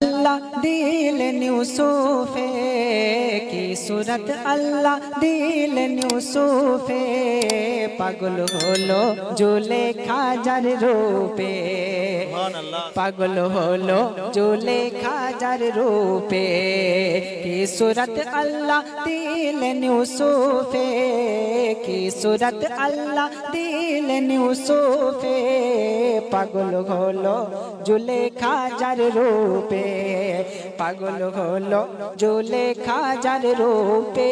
اللہ دل نیوسوفے کی صورت اللہ دل نیوسوفے পাগল হলো জুলে খাজার রূপে। পাগল হলো জুলে খাজার রূপে কি সুরত আল্লাহ দিল নিউসুফে কি সুরত আল্লাহ দিল নিউসুফে পাগল হলো জুলে খাজার রূপে। পাগল হলো জুলে খাজার রূপে।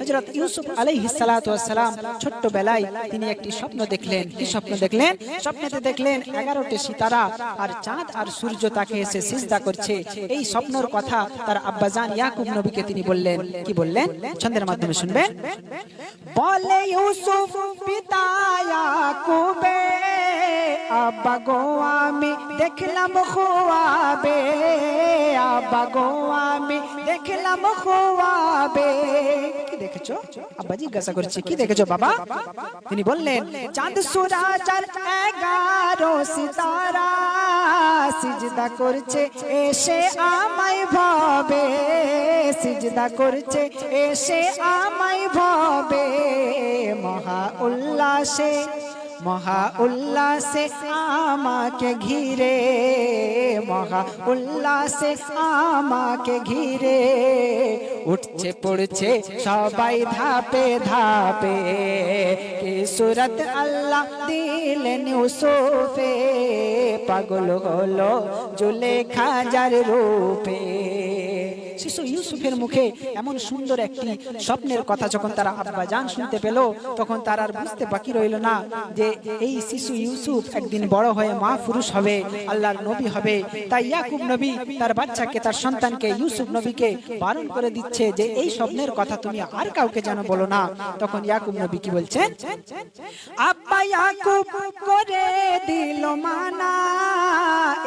হযরত ইউসুফ আলাইহিস সালাতু ওয়াস সালাম ছোট্ট বেলায় তিনি একটি স্বপ্ন দেখলেন। কি স্বপ্ন দেখলেন? স্বপ্নেতে দেখলেন এগারোটি সিতারা আর চাঁদ আর সূর্য তাকে এসে সিজদা করছে। এই স্বপ্নর কথা তার আব্বাজান ইয়াকুব নবীকে তিনি বললেন। কি বললেন? ছন্দের মাধ্যমে শুনবেন। বলে ইউসুফ পিতা ইয়াকুবে। আব্বা গো, আমি দেখলাম খোয়াবে। আব্বা গো, আমি দেখলাম খোয়াবে। কি দেখেছ? আব্বা জিজ্ঞাসা করছে, কি দেখেছ বাবা? তিনি বললেন, চাঁদ সুরাজ আর এগারো, সিতারা সিজদা করছে, এসে আমায় ভাবে। সিজদা করছে, এসে আমায় ভাবে। মহা উল্লাসে মহা উল্লাসে আমাকে ঘিরে মহা উল্লাসে আমাকে ঘিরে। উঠছে, পড়ছে, সবাই ধাপে ধাপে। কি সুরত আল্লাহ দিলেন সোফে পাগল হলো জুলে খাজার রূপে। শিশু ইউসুফের মুখে এমন সুন্দর একটি স্বপ্নের কথা যখন তারা আব্বা জান শুনতে পেল, তখন তার আর বুঝতে বাকি রইল না যে এই শিশু ইউসুফ একদিন বড় হয়ে মা পুরুষ হবে, আল্লাহর নবী হবে। তাই ইয়াকুব নবী তার বাচ্চাকে, তার সন্তানকে, ইউসুফ নবীকে বারণ করে দিচ্ছে যে এই স্বপ্নের কথা তুমি আর কাউকে যেন বলো না। তখন ইয়াকুব নবী কি বলছেন? আব্বা ইয়াকুব করে দিল মানা,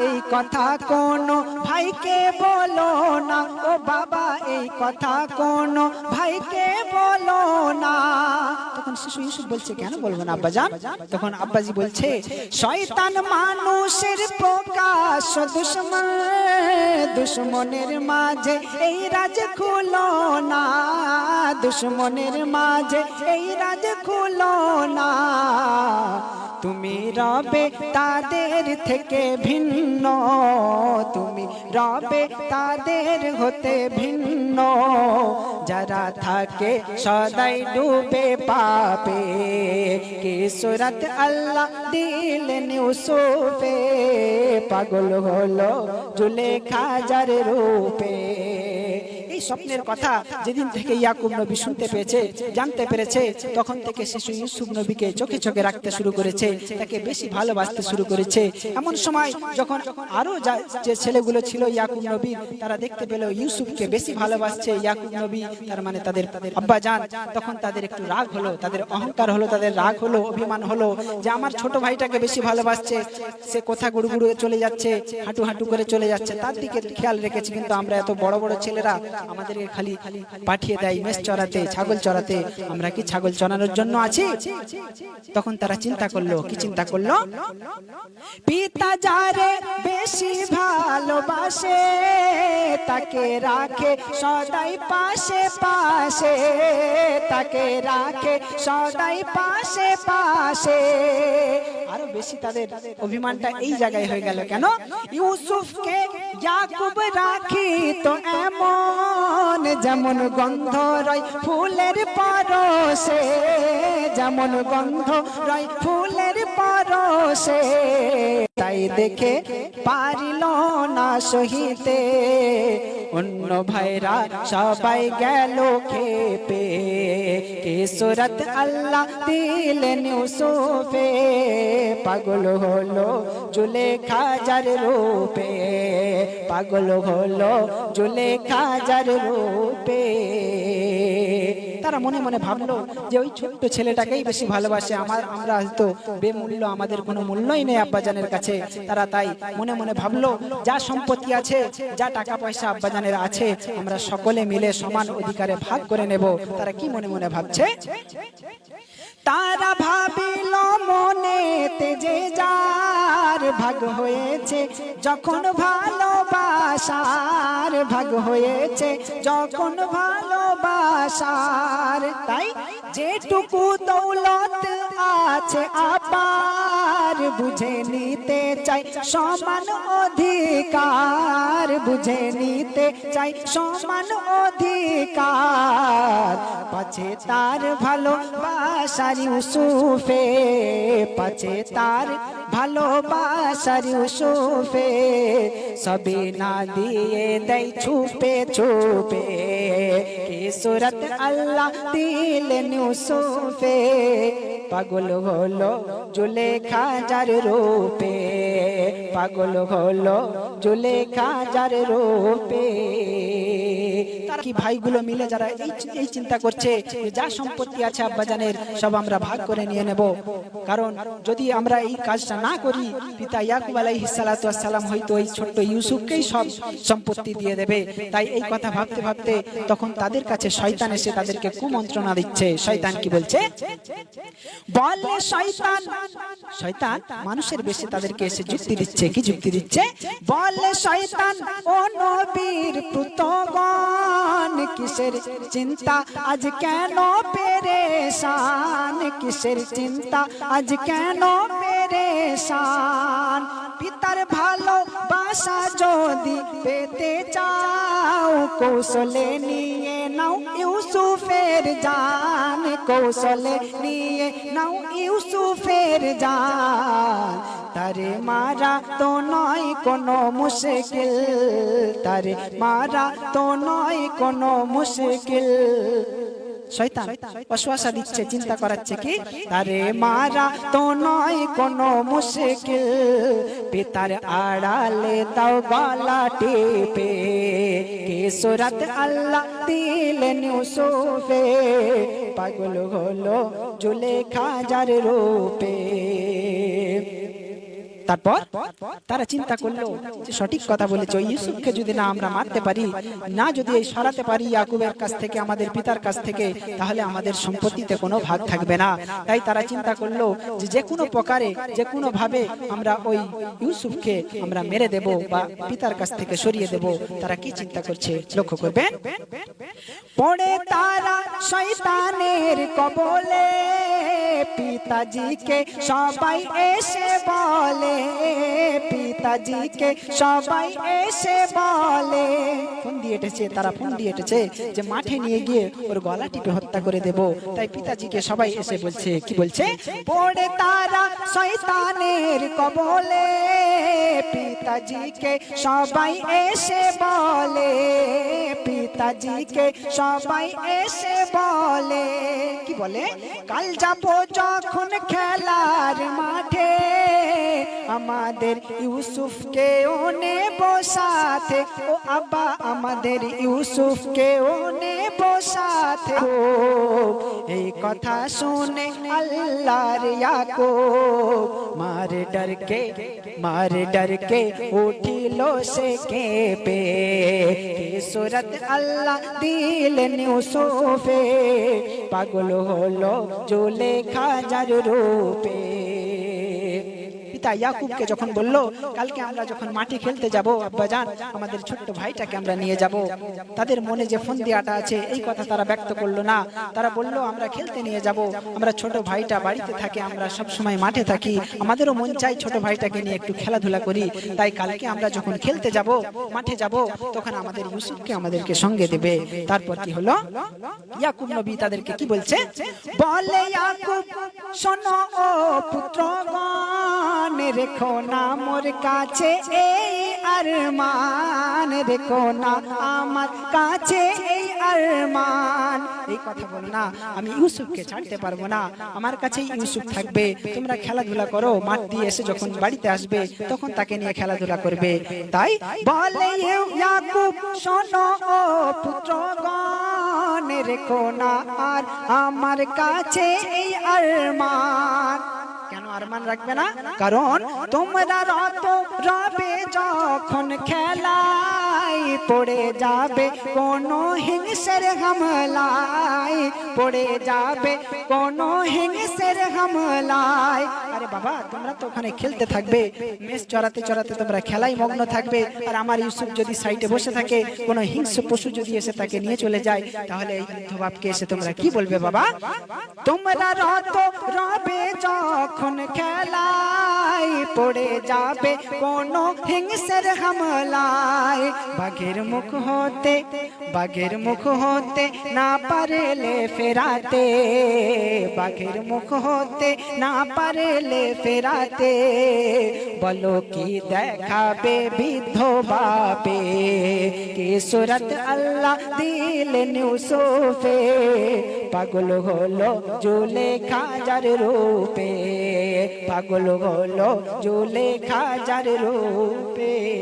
এই কথা কোন ভাইকে বলো না। ও বাবা, এই কথা কোন ভাইকে বলো না। তখন শিশু ইউসুফ বলছে, কেন বলব না, আব্বাজান? তখন আব্বাজি বলছে, শয়তান মানুষের প্রকাশ, দুশ্মন, দুশ্মনের মাঝে এই রাজ খুলো না। দুশ্মনের মাঝে এই রাজ খুলো না। তুমি রবে তাদের থেকে ভিন্ন, তুমি রবে তাদের হতে ভিন্ন। যারা থাকে সদাই ডুবে পাবে কি সুরত আল্লাহ দিলেন ইউসুফে? পাগল হলো জুলে খাজার রূপে। এই স্বপ্নের কথা যেদিন থেকে ইয়াকুব নবী শুনতে পেয়েছে, জানতে পেরেছে, তখন থেকে শিশু ইউসুফ নবীকে চোখে চোখে রাখতে শুরু করেছে, তাকে বেশি ভালোবাসতে শুরু করেছে। এমন সময় যখন আরও যে ছেলেগুলো ছিল ইয়াকুব নবী, তারা দেখতে পেল ইউসুফকে বেশি ভালোবাসছে ইয়াকুব নবী, তার মানে তাদের আব্বা জান তখন তাদের একটু রাগ হলো, তাদের অহংকার হলো, তাদের রাগ হলো, অভিমান হলো যে আমার ছোট ভাইটাকে বেশি ভালোবাসছে, সে কোথা গুড়ু গুড়ু চলে যাচ্ছে, হাঁটু হাঁটু করে চলে যাচ্ছে, তার দিকে খেয়াল রেখেছি, কিন্তু আমরা এত বড় বড় ছেলেরা আমাদেরকে খালি পাঠিয়ে দেয় মেষ চড়াতে ছাগল চড়াতে। আমরা কি ছাগল চড়ানোর জন্য আছি? তখন তারা চিন্তা করল কি চিন্তা করল? পিতা যারে বেশি ভালোবাসে তাকে রাখে সদাই পাশে পাশে। তাকে রাখে সদাই পাশে পাশে। আরও বেশি তাদের অভিমানটা এই জায়গায় হয়ে গেল কেন? ইউসুফকে ইয়াকুব রাখি তো যেমন গন্ধ রয়, ফুলের পারসে যেমন গন্ধ রয়, ফুলের পারসে তাই দেখে পারিল না সহিতে। অন্য ভাইরা সবাই গেল খেপে। কে সুরত আল্লাহ দিলেন ইউসুফে, পাগল হলো জুলে খাজার রূপে, পাগল হলো জুলে খাজার রূপে। তারা মনে মনে ভাবলো যে ওই ছোট্ট ছেলেটাকেই বেশি ভালোবাসে। আমার, আমরা হয়তো বেমূল্য আমাদের কোনো মূল্যই নেই আব্বাজানের কাছে। তারা তাই মনে মনে ভাবলো, যা সম্পত্তি আছে, যা টাকা পয়সা আব্বাজানের আছে, আমরা সকলে মিলে সমান অধিকারে ভাগ করে নেব। তারা কি মনে মনে ভাবছে? তারা ভাবিল মনে তেজে যার ভাগ হয়েছে, যখন ভালোবাসার ভাগ হয়েছে, যখন ভালোবাসার তাই যেটুকু দৌলত আছে আবার বুঝে নিতে চাই, সমান অধিকার বুঝে নিতে চাই, সমান অধিকার। পাছে তার ভালোবাসার ইউসুফে, পাছে তার ভালোবাসার ইউসুফে, সবে না দিয়ে দেয় ছুপে ছুপে, কি সুরত আল্লাহ দিলেন ইউসুফে? পাগল হলো জুলেখা যার রূপে পাগল হলো জুলেখা যার রূপে। কি ভাইগুলো মিলে যারা এই চিন্তা করছে যে সম্পত্তি আছে আব্বাজানের, সব আমরা ভাগ করে নিয়ে নেব। কারণ যদি আমরা এই কাজটা না করি, পিতা ইয়াকুব আলাইহিস সালাতু সালাম হয়তো এই ছোট্ট ইউসুফকেই সব সম্পত্তি দিয়ে দেবে। তাই এই কথা ভাবতে ভাবতে তখন তাদের কাছে শয়তান এসে তাদেরকে কুমন্ত্রণা দিচ্ছে। শয়তান কি বলছে? বলে শয়তান। শয়তান মানুষের বেশে তাদেরকে এসে যুক্তি দিচ্ছে। কি যুক্তি দিচ্ছে? বলে শয়তান, ও নবীর পুতগণ কিসের চিন্তা? আজ কেন পেরেশান? কিসের চিন্তা? আজ কেন পেরেশান? পিতার ভালোবাসা যদি পেতে চাও, কৌশলে নিয়ে নাও ইউসুফের জান। কৌশলে নিয়ে নাও ইউসুফের জান। তারে মারা তো নয় কোনো মুশকিল, তারে মারা তো নয় কোনো মুশকিল। শয়তান অশ্বাসা দিচ্ছে, চিন্তা করাচ্ছে কি? তারে মারা তো নয় কোনো মুশকিল, পিতার আড়ালে তাও গলা টিপে। কে সুরত আল্লাহ দিলেন ইউসুফে, পাগল হলো জুলেখা যার রূপে। তারপর তারা চিন্তা করল যে সঠিক কথা বলেছে ওই ইউসুফকে যদি না আমরা মারতে পারি, না যদি এই সরাতে পারি ইয়াকুবের কাছ থেকে, আমাদের পিতার কাছ থেকে, তাহলে আমাদের সম্পত্তিতে কোনো ভাগ থাকবে না। তাই তারা চিন্তা করল যে যে কোনো প্রকারে, যে কোনো ভাবে আমরা ওই ইউসুফকে আমরা মেরে দেব বা পিতার কাছ থেকে সরিয়ে দেব। তারা কি চিন্তা করছে? লক্ষ্য করবেন। পড়ে তারা শয়তানের কবলে, পিতাজিকে সবাই এসে বলে পিতাজিকে সবাই এসে বলে। ফোন দিয়ে এটেছে, তারা ফোন দিয়ে এটেছে যে মাঠে নিয়ে গিয়ে ওর গলা টিপে হত্যা করে দেব। তাই পিতাজিকে সবাই এসে বলছে, কি বলছে? পড়ে তারা শয়তানের কবলে। পিতাজিকে সবাই এসে বলে। পিতাজিকে সবাই এসে বলে। কি বলে? কাল যাব যখন খেলার মাঠে আমাদের ইউসুফ কে ওনে বসাতে, ও আবা আমাদের ইউসুফকে ওনে বসাতে। ও এই কথা শুনে আল্লাহর ইয়াকুব মার ডরকে মার ডরকে উঠিলো সে কে পে সুরত আল্লাহ দিল নিউসুফে পাগল হলো জুলেখা যার রূপে। পিতা ইয়াকুবকে যখন বলল, কালকে আমরা যখন মাঠে খেলতে যাব আব্বাজান আমাদের ছোট্ট ভাইটাকে আমরা নিয়ে যাব। তাদের মনে যে ফোন দিয়াটা আছে, এই কথা তারা ব্যক্ত করল না। তারা বলল, আমরা খেলতে নিয়ে যাব। আমরা ছোট ভাইটা বাড়িতে থাকে, আমরা সব সময় মাঠে থাকি। আমাদেরও মন চাই ছোট ভাইটাকে নিয়ে একটু খেলাধুলা করি। তাই কালকে আমরা যখন খেলতে যাব, মাঠে যাব, তখন আমাদের ইউসুফকে আমাদেরকে সঙ্গে দেবে। তারপর কি হলো? ইয়াকুব নবী তাদেরকে কি বলছে? বলে, ইয়াকুব, শোনো ও পুত্রগণ রেখো না মোর কাছে এই আরমান রেখো না আমার কাছে এই আরমান। এই কথা বলো না, আমি ইউসুফকে ছাড়তে পারব না, আমার কাছে ইউসুফ থাকবে। তোমরা খেলাধুলা করো, মাঠ দিয়ে এসে যখন বাড়িতে আসবে, তখন তাকে নিয়ে খেলাধুলা করবে। তাই বলে ইয়াকুব, শোনো ও পুত্রগণ, রেখো না আর আমার কাছে এই আরমান। আরমান রাখবে না? কারণ তোমরা রত রবে যখন খেলায় পড়ে যাবে কোন হিংসের হামলায়। পড়ে যাবে কোন হিংসের হামলায়। আরে বাবা, তোমরা তো ওখানে খেলতে থাকবে। মেষ চড়াতে চড়াতে তোমরা খেলাই মগ্ন থাকবে। আর আমার ইউসুফ যদি সাইডে বসে থাকে, কোনো হিংস্র পশু যদি এসে তাকে নিয়ে চলে যায়, তাহলে এই বাপকে এসে তোমরা কি বলবে বাবা? তোমরা রত রবে যখন খেলায়, পড়ে যাবে কোন হিংসের হামলায়। বাঘের মুখ হতে, বাঘের মুখ হতে না পারলে ফেরাতে। বাঘের মুখ হতে না পারলে ফেরাতে। বলো কি দেখাবে বৃদ্ধ বাপে? কি সুরত আল্লাহ দিলেন ইউসুফে? পাগল হলো জুলে খাজার রূপে। পাগল হলো জুলে খাজার রূপে।